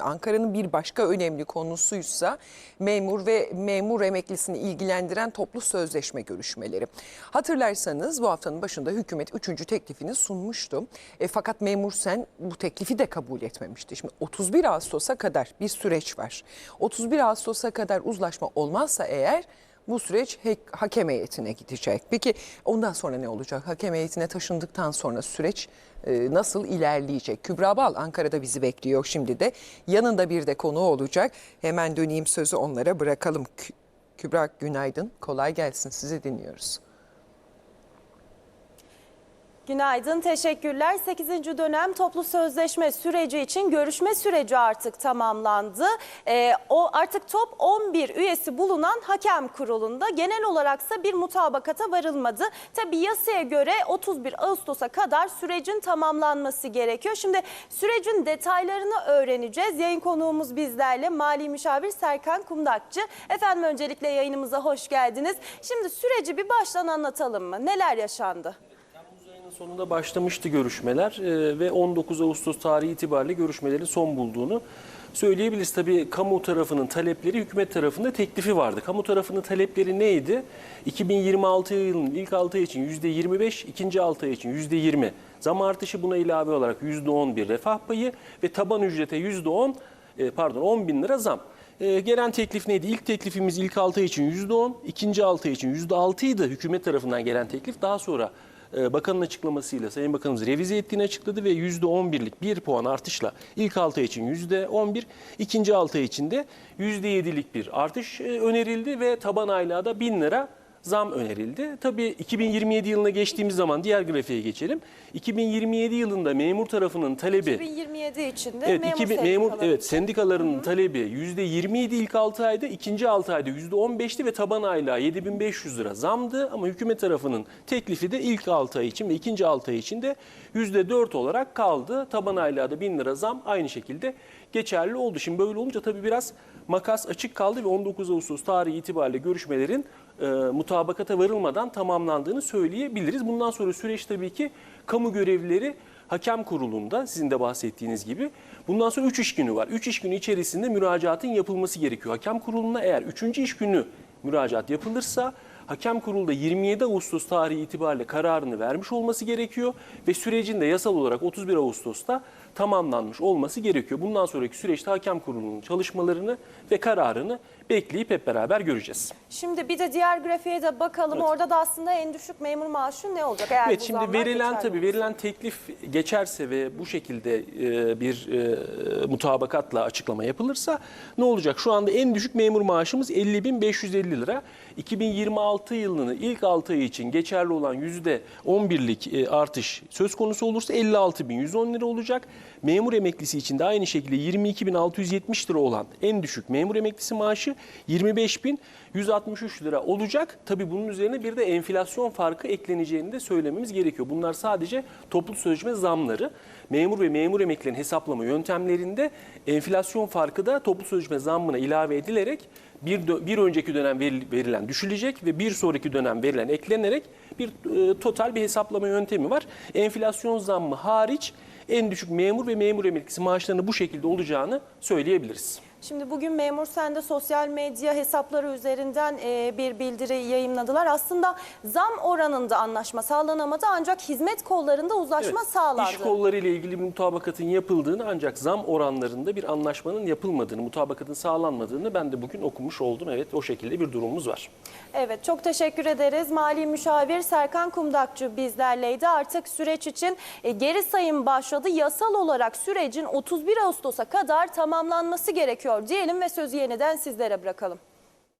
Ankara'nın bir başka önemli konusuysa memur ve memur emeklisini ilgilendiren toplu sözleşme görüşmeleri. Hatırlarsanız bu haftanın başında hükümet üçüncü teklifini sunmuştu. E, fakat memur sen bu teklifi de kabul etmemişti. Şimdi 31 Ağustos'a kadar bir süreç var. 31 Ağustos'a kadar uzlaşma olmazsa eğer bu süreç hakem heyetine gidecek. Peki ondan sonra ne olacak? Hakem heyetine taşındıktan sonra süreç e, nasıl ilerleyecek? Kübra Bal Ankara'da bizi bekliyor şimdi de. Yanında bir de konu olacak. Hemen döneyim sözü onlara bırakalım. Kü- Kübra günaydın. Kolay gelsin. Sizi dinliyoruz. Günaydın, teşekkürler. 8. dönem toplu sözleşme süreci için görüşme süreci artık tamamlandı. Ee, o artık top 11 üyesi bulunan hakem kurulunda genel olaraksa bir mutabakata varılmadı. Tabii yasaya göre 31 Ağustos'a kadar sürecin tamamlanması gerekiyor. Şimdi sürecin detaylarını öğreneceğiz. Yayın konuğumuz bizlerle Mali Müşavir Serkan Kumdakçı. Efendim öncelikle yayınımıza hoş geldiniz. Şimdi süreci bir baştan anlatalım mı? Neler yaşandı? Sonunda başlamıştı görüşmeler e, ve 19 Ağustos tarihi itibariyle görüşmelerin son bulduğunu söyleyebiliriz. Tabii kamu tarafının talepleri hükümet tarafında teklifi vardı. Kamu tarafının talepleri neydi? 2026 yılının ilk 6 ay için %25, ikinci 6 ay için %20 zam artışı buna ilave olarak %11 refah payı ve taban ücrete %10 e, pardon 10 bin lira zam. E, gelen teklif neydi? İlk teklifimiz ilk 6 ay için %10, ikinci 6 ay için %6 idi hükümet tarafından gelen teklif. Daha sonra bakanın açıklamasıyla Sayın Bakanımız revize ettiğini açıkladı ve %11'lik 1 puan artışla ilk 6 ay için %11, ikinci 6 ay için de %7'lik bir artış e, önerildi ve taban aylığa da 1000 lira zam önerildi. Tabii 2027 yılına geçtiğimiz zaman diğer grafiğe geçelim. 2027 yılında memur tarafının talebi 2027 içinde Evet, memur 2000 memur evet sendikaların talebi %27 idi ilk 6 ayda, ikinci 6 ayda %15'ti ve taban aylığa 7500 lira zamdı ama hükümet tarafının teklifi de ilk 6 ay için ve ikinci 6 ay için de %4 olarak kaldı. Taban aylığa da 1000 lira zam aynı şekilde geçerli oldu. Şimdi böyle olunca tabii biraz makas açık kaldı ve 19 Ağustos tarihi itibariyle görüşmelerin e, mutabakata varılmadan tamamlandığını söyleyebiliriz. Bundan sonra süreç tabii ki kamu görevlileri hakem kurulunda sizin de bahsettiğiniz gibi bundan sonra 3 iş günü var. 3 iş günü içerisinde müracaatın yapılması gerekiyor. Hakem kuruluna eğer 3. iş günü müracaat yapılırsa hakem kurulda 27 Ağustos tarihi itibariyle kararını vermiş olması gerekiyor ve sürecin de yasal olarak 31 Ağustos'ta tamamlanmış olması gerekiyor. Bundan sonraki süreçte hakem kurulunun çalışmalarını ve kararını bekleyip hep beraber göreceğiz. Şimdi bir de diğer grafiğe de bakalım. Evet. Orada da aslında en düşük memur maaşı ne olacak? Eğer Evet şimdi verilen tabii verilen teklif geçerse ve bu şekilde e, bir e, mutabakatla açıklama yapılırsa ne olacak? Şu anda en düşük memur maaşımız 50.550 lira. 2026 yılının ilk 6 ay için geçerli olan %11'lik e, artış söz konusu olursa 56.110 lira olacak. Memur emeklisi için de aynı şekilde 22.670 lira olan en düşük memur emeklisi maaşı 25.163 lira olacak. Tabii bunun üzerine bir de enflasyon farkı ekleneceğini de söylememiz gerekiyor. Bunlar sadece toplu sözleşme zamları. Memur ve memur emeklilerin hesaplama yöntemlerinde enflasyon farkı da toplu sözleşme zammına ilave edilerek bir, bir önceki dönem veril- verilen düşülecek ve sonraki dönem verilen eklenerek bir e, total bir hesaplama yöntemi var. Enflasyon zammı hariç en düşük memur ve memur emeklisi maaşlarının bu şekilde olacağını söyleyebiliriz. Şimdi bugün Memur Sen'de sosyal medya hesapları üzerinden e, bir bildiri yayınladılar. Aslında zam oranında anlaşma sağlanamadı ancak hizmet kollarında uzlaşma Evet, sağlandı. İş kolları ile ilgili bir mutabakatın yapıldığını ancak zam oranlarında bir anlaşmanın yapılmadığını, mutabakatın sağlanmadığını ben de bugün okumuş oldum. Evet o şekilde bir durumumuz var. Evet çok teşekkür ederiz. Mali Müşavir Serkan Kumdakçı bizlerleydi. Artık süreç için e, geri sayım başladı. Yasal olarak sürecin 31 Ağustos'a kadar tamamlanması gerekiyor diyelim ve sözü yeniden sizlere bırakalım.